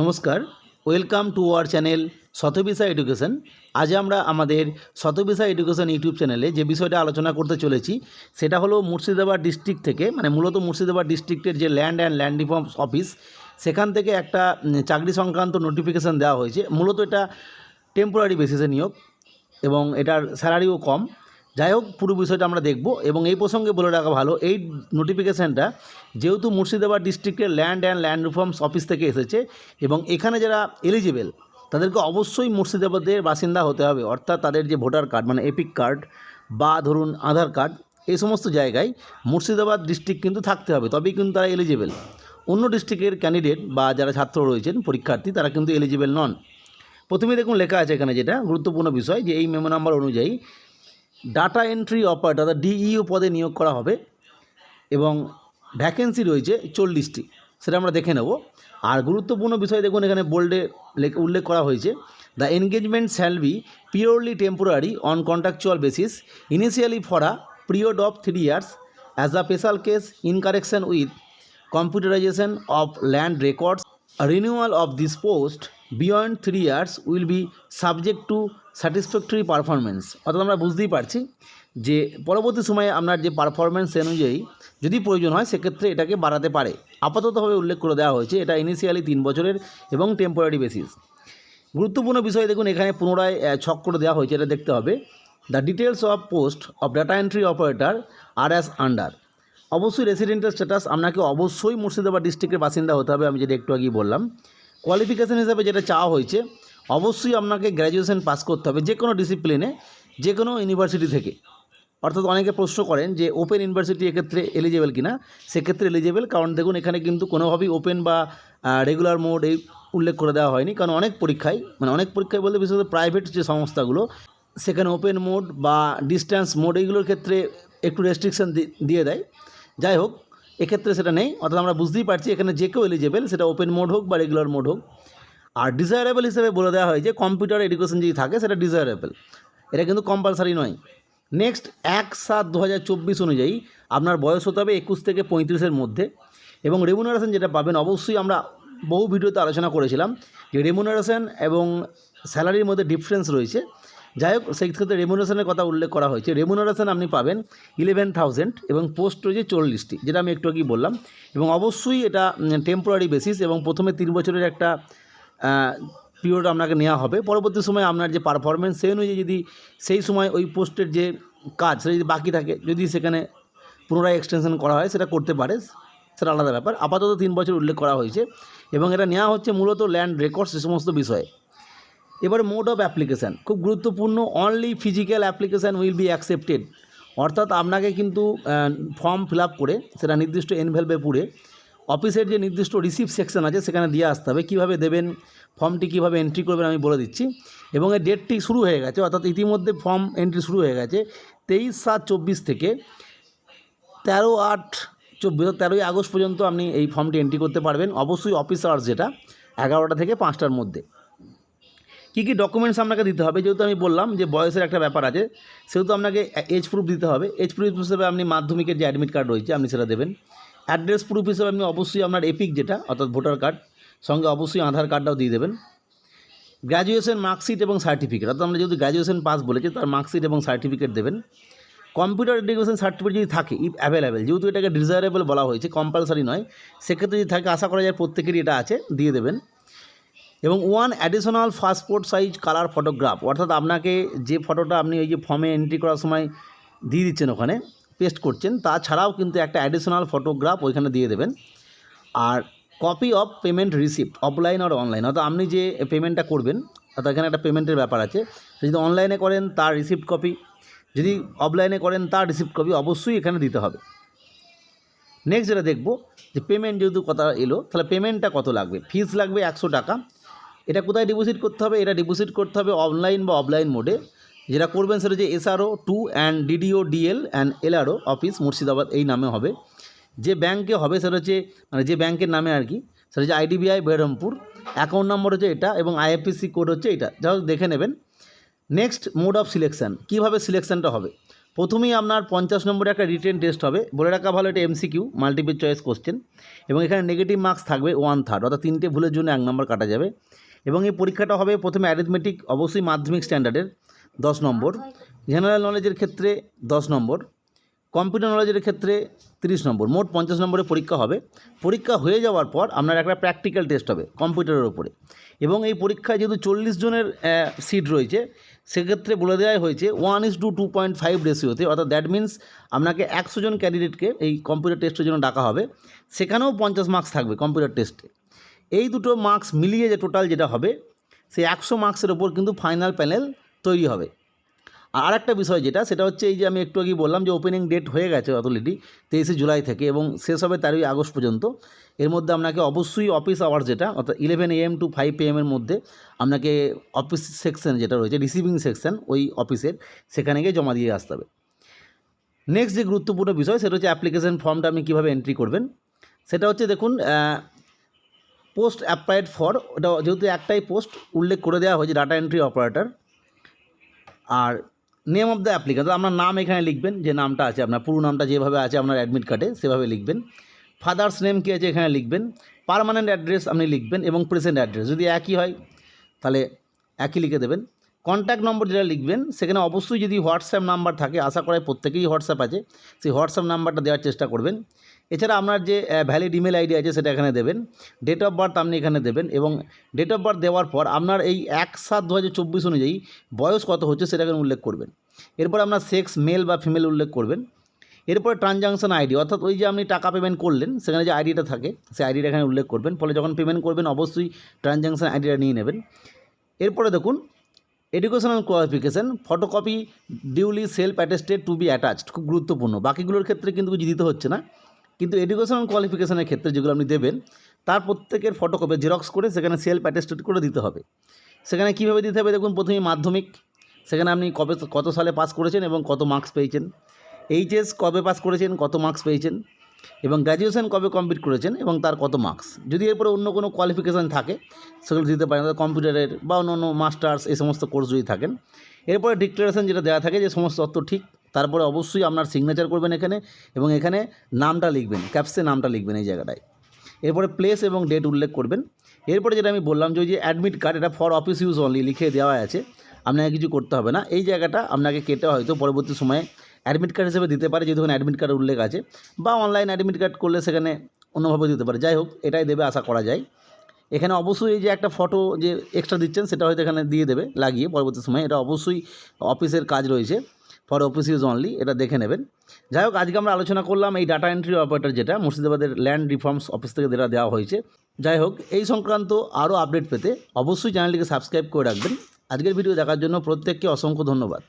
নমস্কার, welcome to our channel শতবিসা education. আজ আমরা আমাদের শতবিসা এডুকেশন ইউটিউব চ্যানেলে যে বিষয়টা আলোচনা করতে চলেছি, সেটা হলো মুর্শিদাবাদ ডিস্ট্রিক্ট থেকে মানে মূলত মুর্শিদাবাদ ডিস্ট্রিক্টের যে land and land reforms office সেখান থেকে একটা চাকরি সংক্রান্ত নোটিফিকেশান দেওয়া হয়েছে। মূলত এটা টেম্পোরারি বেসিসে নিয়োগ এবং এটার স্যালারিও কম। যাই হোক পুরো বিষয়টা আমরা দেখব এবং এই প্রসঙ্গে বলে রাখা ভালো, এই নোটিফিকেশানটা যেহেতু মুর্শিদাবাদ ডিস্ট্রিক্টের land and land reforms office থেকে এসেছে এবং এখানে যারা এলিজিবেল তাদেরকে অবশ্যই মুর্শিদাবাদের বাসিন্দা হতে হবে। অর্থাৎ তাদের যে ভোটার কার্ড মানে এপিক কার্ড বা ধরুন আধার কার্ড এই সমস্ত জায়গায় মুর্শিদাবাদ ডিস্ট্রিক্ট কিন্তু থাকতে হবে, তবেই কিন্তু তারা এলিজিবেল অন্য ডিস্ট্রিক্টের ক্যান্ডিডেট বা যারা ছাত্র রয়েছেন, পরীক্ষার্থী, তারা কিন্তু এলিজিবেল নন। প্রথমে দেখুন লেখা আছে এখানে যেটা, গুরুত্বপূর্ণ বিষয় যে এই মেমো নাম্বার অনুযায়ী ডাটা এন্ট্রি অপারেটর অর্থাৎ ডিইও পদে নিয়োগ করা হবে এবং ভ্যাকেন্সি রয়েছে চল্লিশটি। সেটা আমরা দেখে নেব। আর গুরুত্বপূর্ণ বিষয় দেখুন, এখানে বোল্ডে উল্লেখ করা হয়েছে the engagement shall be purely temporary on contractual basis initially for a period of three years as a special case in correction with computerization of land a renewal of this post beyond three years will be subject to satisfactory performance অর্থাৎ আমরা বুঝতেই পারছি যে পরবর্তী সময়ে আপনার যে performance অনুযায়ী যদি প্রয়োজন হয়, সেক্ষেত্রে এটাকে বাড়াতে পারে। আপাততভাবে উল্লেখ করে দেওয়া হয়েছে, এটা ইনিশিয়ালি তিন বছরের এবং টেম্পোরারি বেসিস গুরুত্বপূর্ণ বিষয় দেখুন, এখানে পুনরায় ছক করে দেওয়া হয়েছে, এটা দেখতে হবে। The details of post of data entry operator are as under অবশ্যই রেসিডেন্টের স্ট্যাটাস আপনাকে অবশ্যই মুর্শিদাবাদ ডিস্ট্রিক্টের বাসিন্দা হতে হবে, আমি যেটা একটু আগেই বললাম। কোয়ালিফিকেশান হিসাবে যেটা চাওয়া হয়েছে, অবশ্যই আপনাকে গ্র্যাজুয়েশন পাস করতে হবে যে কোনো ডিসিপ্লিনে যে কোনো ইউনিভার্সিটি থেকে। অর্থাৎ অনেকে প্রশ্ন করেন যে ওপেন ইউনিভার্সিটি এক্ষেত্রে এলিজেবল কিনা? সেক্ষেত্রে এলিজেবল কারণ দেখুন, এখানে কিন্তু কোনোভাবেই ওপেন বা রেগুলার মোড এই উল্লেখ করে দেওয়া হয়নি, কারণ অনেক পরীক্ষায় মানে অনেক পরীক্ষায় বলতে বিশেষত প্রাইভেট যে সংস্থাগুলো, সেখানে ওপেন মোড বা ডিস্ট্যান্স মোড এইগুলোর ক্ষেত্রে একটু রেস্ট্রিকশন দিয়ে দেয়। যাই হোক, এক্ষেত্রে সেটা নেই, অর্থাৎ আমরা বুঝতেই পারছি এখানে যে কেউ এলিজেবেল সেটা ওপেন মোড হোক বা রেগুলার মোড হোক। আর ডিজায়ারেবল হিসেবে বলে দেওয়া হয় যে কম্পিউটার এডুকেশন যদি থাকে, সেটা ডিজায়ারেবল এটা কিন্তু কম্পালসারি নয়। নেক্সট এক সাত দু অনুযায়ী আপনার বয়স হতে হবে একুশ থেকে পঁয়ত্রিশের মধ্যে। এবং রেমুনারেশন যেটা পাবেন, অবশ্যই আমরা বহু ভিডিওতে আলোচনা করেছিলাম যে রেমুনারেশন এবং স্যালারির মধ্যে ডিফারেন্স রয়েছে। যাই হোক, সেই ক্ষেত্রে রেমুনারেশনের কথা উল্লেখ করা হয়েছে। রেমুনারেশন আপনি পাবেন ইলেভেন থাউজেন্ড এবং পোস্ট রয়েছে চল্লিশটি, যেটা আমি একটু আগেই বললাম। এবং অবশ্যই এটা টেম্পোরারি বেসিস এবং প্রথমে তিন বছরের একটা পিরিয়ড আপনাকে নেওয়া হবে। পরবর্তী সময় আপনার যে পারফরমেন্স সেই অনুযায়ী যদি সেই সময় ওই পোস্টের যে কাজ, সেটা যদি বাকি থাকে, যদি সেখানে পুনরায় এক্সটেনশন করা হয়, সেটা করতে পারে। সেটা আলাদা ব্যাপার। আপাতত তিন বছর উল্লেখ করা হয়েছে। এবং এটা নেওয়া হচ্ছে মূলত ল্যান্ড রেকর্ডস সে সমস্ত বিষয়ে। এবার মোড অফ অ্যাপ্লিকেশান খুব গুরুত্বপূর্ণ only physical application will be accepted অর্থাৎ আপনাকে কিন্তু ফর্ম ফিল করে সেটা নির্দিষ্ট এনভেলভে পুরে অফিসের যে নির্দিষ্ট রিসিভ সেকশন আছে সেখানে দিয়ে আসতে হবে। কীভাবে দেবেন? ফর্মটি কীভাবে এন্ট্রি করবেন আমি বলে দিচ্ছি। এবং এই ডেটটি শুরু হয়ে গেছে, অর্থাৎ ইতিমধ্যে ফর্ম এন্ট্রি শুরু হয়ে গেছে তেইশ সাত চব্বিশ থেকে তেরো আট চব্বিশ তেরোই আগস্ট পর্যন্ত আপনি এই ফর্মটি এন্ট্রি করতে পারবেন। অবশ্যই অফিস আওয়ার্স যেটা এগারোটা থেকে পাঁচটার মধ্যে। কী কী ডকুমেন্টস আপনাকে দিতে হবে? যেহেতু আমি বললাম যে বয়সের একটা ব্যাপার আছে, সেহেতু আপনাকে এজ প্রুফ দিতে হবে। এজ প্রুফ হিসেবে আপনি মাধ্যমিকের যে অ্যাডমিট কার্ড রয়েছে, আপনি সেটা দেবেন। অ্যাড্রেস প্রুফ হিসেবে আপনি অবশ্যই আপনার এপিক যেটা, অর্থাৎ ভোটার কার্ড সঙ্গে অবশ্যই আধার কার্ডটাও দিয়ে দেবেন। গ্র্যাজুয়েশন মার্কশিট এবং সার্টিফিকেট অর্থাৎ আমরা যেহেতু গ্র্যাজুয়েশন পাস বলেছি, তার মার্কশিট এবং সার্টিফিকেট দেবেন। কম্পিউটার এডুকেশন সার্টিফিকেট যদি থাকে ইফ অ্যাভেলেবেল যেহেতু এটাকে ডিজায়ারেবল বলা হয়েছে কম্পালসারি নয়, সেক্ষেত্রে যদি থাকে, আশা করা যায় প্রত্যেকেরই এটা আছে, দিয়ে দেবেন। এবং one additional passport size colour photograph অর্থাৎ আপনাকে যে ফটোটা আপনি ওই যে ফর্মে এন্ট্রি করার সময় দিয়ে দিচ্ছেন ওখানে পেস্ট করছেন, তাছাড়াও কিন্তু একটা অ্যাডিশনাল ফটোগ্রাফ ওইখানে দিয়ে দেবেন। আর copy of payment receipt offline R online অর্থাৎ আপনি যে পেমেন্টটা করবেন, অর্থাৎ এখানে একটা পেমেন্টের ব্যাপার আছে যদি অনলাইনে করেন তার রিসিপ্ট কপি যদি অফলাইনে করেন তার রিসিপ্ট কপি অবশ্যই এখানে দিতে হবে। নেক্সট যেটা দেখব, যে পেমেন্ট যেহেতু কথা এলো, তাহলে পেমেন্টটা কত লাগবে? ফিস লাগবে একশো টাকা এটা কোথায় ডিপোজিট করতে হবে? এটা ডিপোজিট করতে হবে অনলাইন বা অফলাইন মোডে যেটা করবেন সেটা হচ্ছে SRO two and DDO DL and LRO office Murshidabad, এই নামে হবে। যে ব্যাংকে হবে সেটা হচ্ছে মানে যে ব্যাংকের নামে আর কি, সেটা হচ্ছে আইডিবিআই বেরমপুর অ্যাকাউন্ট নম্বর হচ্ছে এটা এবং আইএফএসসি কোড হচ্ছে এটা। যা দেখে নেবেন। নেক্সট মোড অফ সিলেকশান কীভাবে সিলেকশানটা হবে? প্রথমেই আপনার পঞ্চাশ নম্বরে একটা রিটেন টেস্ট হবে। বলে রাখা ভালো, এটা এমসিকিউ মাল্টিপল চয়েস কোশ্চেন এবং এখানে নেগেটিভ মার্কস থাকবে ওয়ান থার্ড অর্থাৎ তিনটে ভুলের জন্য এক নম্বর কাটা যাবে। এবং এই পরীক্ষাটা হবে প্রথমে অ্যারিথমেটিক অবশ্যই মাধ্যমিক স্ট্যান্ডার্ডের দশ নম্বর। জেনারেল নলেজের ক্ষেত্রে দশ নম্বর কম্পিউটার নলেজের ক্ষেত্রে তিরিশ নম্বর, মোট পঞ্চাশ নম্বরের পরীক্ষা হবে। পরীক্ষা হয়ে যাওয়ার পর আপনার একটা প্র্যাকটিক্যাল টেস্ট হবে কম্পিউটারের ওপরে এবং এই পরীক্ষায় যেহেতু চল্লিশ জনের সিট রয়েছে, সেক্ষেত্রে বলে দেওয়া হয়েছে one is to two point five রেশিওতে অর্থাৎ দ্যাট মিন্স আপনাকে একশো জন ক্যান্ডিডেটকে এই কম্পিউটার টেস্টের জন্য ডাকা হবে। সেখানেও পঞ্চাশ মার্কস থাকবে কম্পিউটার টেস্টে এই দুটো মার্কস মিলিয়ে যে টোটাল যেটা হবে, সেই একশো মার্কসের ওপর কিন্তু ফাইনাল প্যানেল তৈরি হবে। আর আরেকটা বিষয় যেটা, সেটা হচ্ছে এই যে আমি একটু আগেই বললাম যে ওপেনিং ডেট হয়ে গেছে অলরেডি তেইশে জুলাই থেকে এবং শেষ হবে তেরোই আগস্ট পর্যন্ত। এর মধ্যে আপনাকে অবশ্যই অফিস আওয়ার যেটা, অর্থাৎ ইলেভেন এএম টু ফাইভ এর মধ্যে আপনাকে অফিস সেকশন যেটা রয়েছে রিসিভিং সেকশন ওই অফিসের সেখানে গিয়ে জমা দিয়ে আসতে হবে। নেক্সট যে গুরুত্বপূর্ণ বিষয়, সেটা হচ্ছে অ্যাপ্লিকেশন ফর্মটা আপনি কীভাবে এন্ট্রি করবেন, সেটা হচ্ছে দেখুন পোস্ট অ্যাপ্লাইড ফর ওটা যেহেতু একটাই পোস্ট উল্লেখ করে দেওয়া হয়েছে ডাটা এন্ট্রি অপারেটর আর নেম অফ দ্য অ্যাপ্লিকেন্ট আপনার নাম এখানে লিখবেন, যে নামটা আছে, আপনার পুরো নামটা যেভাবে আছে, আপনার অ্যাডমিট কার্ডে সেভাবে লিখবেন। ফাদার্স নেম কী আছে এখানে লিখবেন পারমানেন্ট অ্যাড্রেস আপনি লিখবেন, এবং প্রেজেন্ট অ্যাড্রেস যদি একই হয়, তাহলে একই লিখে দেবেন। কন্ট্যাক্ট নম্বর যেটা লিখবেন, সেখানে অবশ্যই যদি হোয়াটসঅ্যাপ নাম্বার থাকে, আশা করা হয় প্রত্যেকেই হোয়াটসঅ্যাপ আছে, সেই হোয়াটসঅ্যাপ নাম্বারটা দেওয়ার চেষ্টা করবেন। এছাড়া আপনার যে ভ্যালিড ইমেল আইডি আছে সেটা এখানে দেবেন। ডেট অফ বার্থ আপনি এখানে দেবেন এবং ডেট অফ বার্থ দেওয়ার পর আপনার এই এক সাত দু অনুযায়ী বয়স কত হচ্ছে সেটা এখানে উল্লেখ করবেন। এরপর আপনার সেক্স মেল বা ফিমেল উল্লেখ করবেন। এরপরে ট্রানজাকশন আইডি অর্থাৎ ওই যে আপনি টাকা পেমেন্ট করলেন, সেখানে যে আইডিটা থাকে, সেই আইডিটা এখানে উল্লেখ করবেন। ফলে যখন পেমেন্ট করবেন, অবশ্যই ট্রানজাকশন আইডিটা নিয়ে নেবেন। এরপরে দেখুন educational qualification photocopy duly self attested to be attached খুব গুরুত্বপূর্ণ। বাকিগুলোর ক্ষেত্রে কিন্তু কিছু দিতে হচ্ছে না। কিন্তু এডুকেশনাল কোয়ালিফিকেশানের ক্ষেত্রে যেগুলো আপনি দেবেন, তার প্রত্যেকের ফটোকপি জেরক্স করে সেখানে সেলফ অ্যাটেস্টেড করে দিতে হবে। সেখানে কীভাবে দিতে হবে? দেখুন প্রথমে মাধ্যমিক। সেখানে আপনি কবে কত সালে পাস করেছেন এবং কত মার্কস পেয়েছেন? এইচএস কবে পাস করেছেন, কত মার্কস পেয়েছেন? এবং গ্র্যাজুয়েশন কবে কমপ্লিট করেছেন এবং তার কত মার্কস যদি এরপরে অন্য কোনো কোয়ালিফিকেশান থাকে, সেগুলো দিতে পারেন। কম্পিউটারের বা অন্য অন্য মাস্টার্স, এই সমস্ত কোর্স যদি থাকেন। এরপরে ডিক্লারেশন যেটা দেওয়া থাকে যে সমস্ত তথ্য ঠিক তারপরে অবশ্যই আপনার সিগনেচার করবেন এখানে এবং এখানে নামটা লিখবেন ক্যাপসে নামটা লিখবেন এই জায়গাটায়। এরপরে প্লেস এবং ডেট উল্লেখ করবেন। এরপরে যেটা আমি বললাম যে ওই যে অ্যাডমিট কার্ড এটা ফর অফিস ইউজ অনলি লিখে দেওয়া আছে। আপনাকে কিছু করতে হবে না। এই জায়গাটা আপনাকে কেটে হয়তো পরবর্তী সময়ে অ্যাডমিট কার্ড হিসেবে দিতে পারে, যেহেতু অ্যাডমিট কার্ড উল্লেখ আছে বা অনলাইন অ্যাডমিট কার্ড করলে সেখানে অন্যভাবে দিতে পারে। যাই হোক, এটাই দেবে, আশা করা যায়। এখানে অবশ্যই এই যে একটা ফটো যে এক্সট্রা দিচ্ছেন, সেটা হয়তো এখানে দিয়ে দেবে, লাগিয়ে পরবর্তী সময়ে। এটা অবশ্যই অফিসের কাজ রয়েছে। ফর অফিস ইউজ অনলি এটা দেখে নেবেন। যাই হোক, আজকে আমরা আলোচনা করলাম এই ডাটা এন্ট্রি অপারেটর যেটা, মুর্শিদাবাদের ল্যান্ড রিফর্মস অফিস থেকে যেটা দেওয়া হয়েছে। যাই হোক, এই সংক্রান্ত আরও আপডেট পেতে অবশ্যই চ্যানেলটিকে সাবস্ক্রাইব করে রাখবেন। আজকের ভিডিও দেখার জন্য প্রত্যেককে অসংখ্য ধন্যবাদ।